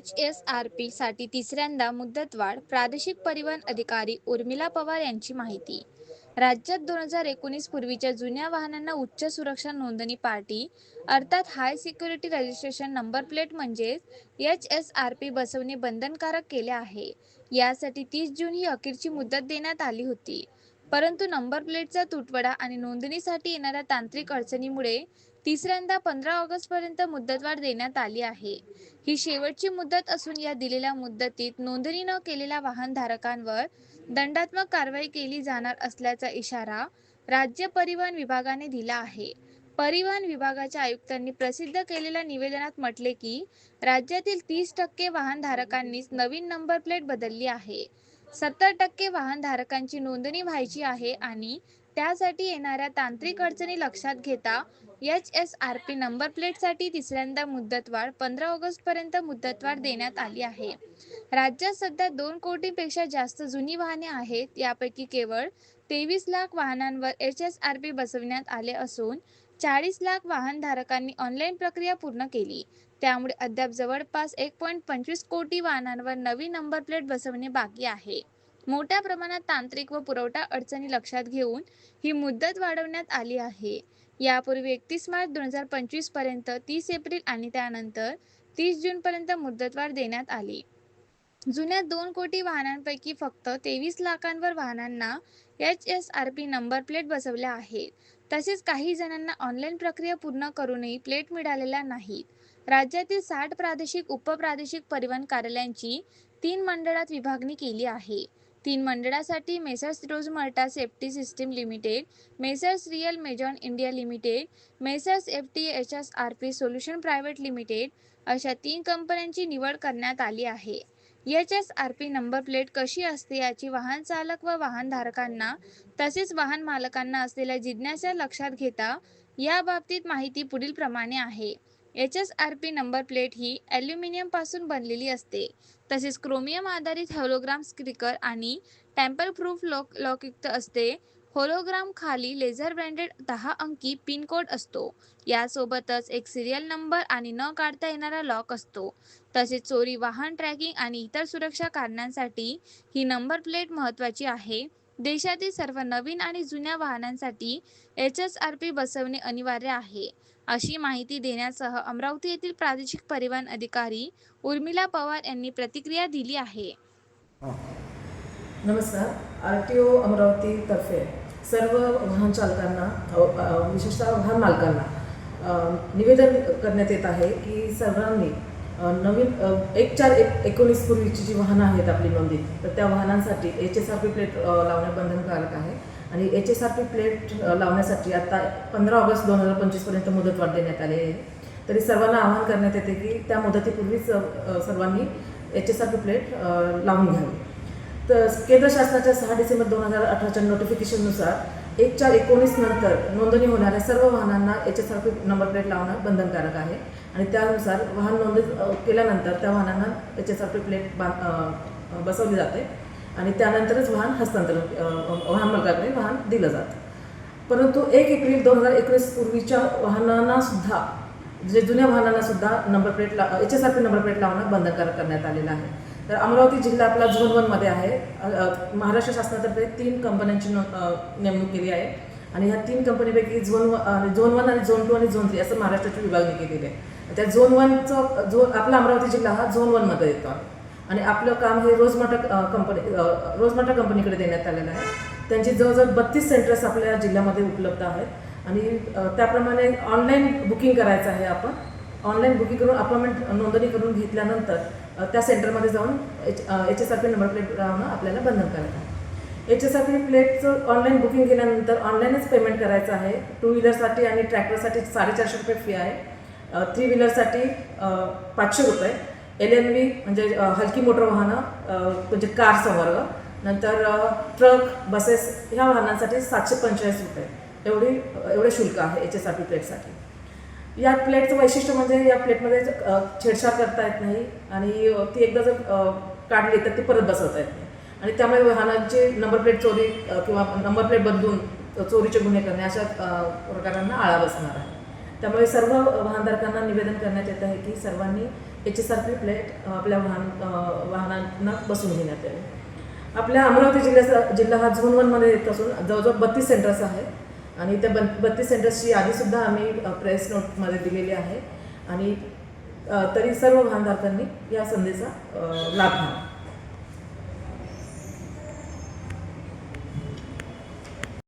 H S R P साठी तिसऱ्यांदा मुदतवाढ प्रादेशिक परिवहन अधिकारी उर्मिला पवार यांची माहिती. राज्यात दोन हजार एकोणीस पूर्वीच्या जुन्या वाहनांना उच्च सुरक्षा नोंदणी पार्टी अर्थात high security registration number plate म्हणजेच एच एस आर पी बसवणे बंधनकारक केले आहे. यासाठी तीस जून ही अखेरची मुदत देण्यात आली होती. परंतु नंबर प्लेटचा तुटवडा आणि नोंदणीसाठी येणाऱ्या तांत्रिक अडचणीमुळे तिसऱ्यांदा पंधरा ऑगस्टपर्यंत मुदतवाढ देण्यात आली आहे. ही शेवटची मुदत असून या दिलेल्या मुदतीत नोंदणी न केलेल्या वाहनधारकांवर दंडात्मक कारवाई केली जाणार असल्याचा इशारा राज्य परिवहन विभागाने दिला आहे. परिवहन विभागाच्या आयुक्तांनी प्रसिद्ध केलेल्या निवेदनात म्हटले की राज्यातील तीस टक्के वाहनधारकांनीच नवीन नंबर प्लेट बदलली आहे. सत्तर टक्के वाहनधारकांची नोंदणी व्हायची आहे आणि त्यासाठी येणाऱ्या तांत्रिक अडचणी लक्षात घेता H S R P number प्लेटसाठी तिसऱ्यांदा मुदतवाढ पंधरा ऑगस्टपर्यंत मुदतवाढ देण्यात आली आहे. राज्यात सध्या दोन कोटींपेक्षा जास्त जुनी वाहने आहेत. यापैकी केवळ तेवीस लाख वाहनांवर एच एस आर पी बसवण्यात आले असून चाळीस लाख वाहनधारकांनी ऑनलाईन प्रक्रिया पूर्ण केली. त्यामुळे अद्याप जवळपास एक पॉईंट पंचवीस कोटी वाहनांवर नवी नंबर प्लेट बसवणे बाकी आहे. मोठ्या प्रमाणात तांत्रिक व पुरवठा अडचणी लक्षात घेऊन ही मुदत वाढवण्यात आली आहे. यापूर्वी एकतीस मार्च दोन हजार पंचवीसपर्यंत तीस एप्रिल आणि त्यानंतर तीस जूनपर्यंत मुदतवाढ देण्यात आली. जुन्या दोन कोटी वाहनांपैकी फक्त तेवीस लाखांवर वाहनांना H S R P number plate बसवल्या आहेत. तसेच काही जणांना ऑनलाईन प्रक्रिया पूर्ण करूनही प्लेट मिळालेल्या नाहीत. राज्यातील साठ प्रादेशिक उपप्रादेशिक परिवहन कार्यालयांची तीन मंडळात विभागणी केली आहे. तीन मंडळासाठी Messrs Rosmerta safety system limited Messrs real Mazon India limited Messrs F T H S R P solution private limited अशा तीन कंपन्यांची निवड करण्यात आली आहे. H S R P number plate कशी असते याची वाहन चालक व वाहनधारकांना तसेच वाहन मालकांना असलेल्या जिज्ञासा लक्षात घेता या बाबतीत माहिती पुढील प्रमाणे आहे. H S R P number plate ही ॲल्युमिनियमपासून बनलेली असते. तसेच क्रोमियम आधारित होलोग्राम स्क्रिकर आणि टॅम्पर प्रूफ लॉक लॉकयुक्त असते. होलोग्राम खाली लेझर ब्रँडेड दहा अंकी पिन कोड असतो. यासोबतच एक सिरियल नंबर आणि न काढता येणारा लॉक असतो. तसेच चोरी वाहन ट्रॅकिंग आणि इतर सुरक्षा कारणांसाठी ही नंबर प्लेट महत्त्वाची आहे. देशातील सर्व नवीन आणि जुन्या वाहनांसाठी एच एस आर पी बसवणे अनिवार्य आहे. अशी माहिती देण्यासह अमरावती येथील प्रादेशिक परिवहन अधिकारी उर्मिला पवार यांनी प्रतिक्रिया दिली आहे. नमस्कार. आर टी ओ अमरावतीतर्फे सर्व वाहन चालकांना विशेषतः वाहन मालकांना निवेदन करण्यात येत आहे की सर्वांनी नवीन एक चार एक एकोणीस पूर्वीची जी वाहनं आहेत आपली नोंदीत तर त्या वाहनांसाठी H S R P plate लावणे बंधनकारक आहे. आणि H S R P plate लावण्यासाठी आता पंधरा ऑगस्ट दोन हजार पंचवीसपर्यंत मुदतवाढ देण्यात आली आहे. तरी सर्वांना आवाहन करण्यात येते की त्या मुदतीपूर्वीच सर्वांनी H S R P plate लावून घ्यावी. तर केंद्र शासनाच्या सहा डिसेंबर दोन हजार अठराच्या नोटिफिकेशननुसार एक चार एकोणीस नंतर नोंदणी होणाऱ्या सर्व वाहनांना H S R P number plate लावणं बंधनकारक आहे. आणि त्यानुसार वाहन नोंदणी केल्यानंतर त्या वाहनांना H S R P plate बांध बसवली जाते. आणि त्यानंतरच वाहन हस्तांतरण वाहन मालकाकडे वाहन दिलं जातं. परंतु एक एप्रिल दोन हजार एकवीस पूर्वीच्या वाहनांना सुद्धा जे जुन्या वाहनांना सुद्धा नंबर प्लेट ला H S R P number plate लावणं बंधनकारक करण्यात आलेलं आहे. तर अमरावती जिल्हा आपला झोन वनमध्ये आहे. महाराष्ट्र शासनातर्फे तीन कंपन्यांची नेमणूक केली आहे. आणि ह्या तीन कंपनीपैकी झोन व म्हणजे झोन वन आणि झोन टू आणि झोन थ्री असं महाराष्ट्राची विभागणी केलेली आहे. त्या झोन वनचं झोन आपला अमरावती जिल्हा हा झोन वनमध्ये येतो. आणि आपलं काम हे रोजमाटा कंपनी रोजमाटा कंपनीकडे देण्यात आलेलं आहे. त्यांची जवळजवळ बत्तीस सेंटर्स आपल्या जिल्ह्यामध्ये उपलब्ध आहेत. आणि त्याप्रमाणे ऑनलाईन बुकिंग करायचं आहे आपण. ऑनलाईन बुकिंग करून अपॉइंटमेंट नोंदणी करून घेतल्यानंतर त्या सेंटरमध्ये जाऊन H H S R P number plate लावणं आपल्याला बंधनकारक आहे एच एस आर पी प्लेटचं ऑनलाईन बुकिंग केल्यानंतर ऑनलाईनच पेमेंट करायचं आहे. टू व्हीलरसाठी आणि ट्रॅक्टरसाठी साडेचारशे रुपये फी आहे. थ्री व्हीलरसाठी पाचशे रुपये. एल एन व्ही म्हणजे हलकी मोटर वाहनं म्हणजे कार संवर्ग. नंतर ट्रक बसेस ह्या वाहनांसाठी सातशे पंचेचाळीस रुपये. एवढी एवढे शुल्क आहे एच एस आर पी प्लेटसाठी. या प्लेटचं वैशिष्ट्य म्हणजे या प्लेटमध्ये छेडछाड करता येत नाही आणि ती एकदा जर काढली तर ती परत बसवता येत नाही. आणि त्यामुळे वाहनांची नंबर प्लेट चोरी किंवा नंबर प्लेट बदलून चोरीचे गुन्हे करणे अशा प्रकारांना आळा बसणार आहे. त्यामुळे सर्व वाहनधारकांना निवेदन करण्यात येत आहे की सर्वांनी H S R P plate आपल्या वाहन वाहनांना बसून घेण्यात यावी. आपल्या अमरावती जिल्ह्याचा जिल्हा हा झोन वनमध्ये येत असून जवळजवळ बत्तीस सेंटर्स आहेत. आणि त्या बन बत्तीस सेंटर्सची यादीसुद्धा आम्ही प्रेस नोटमध्ये दिलेली आहे. आणि तरी सर्व वाहनधारकांनी या संधीचा लाभ घ्यावा.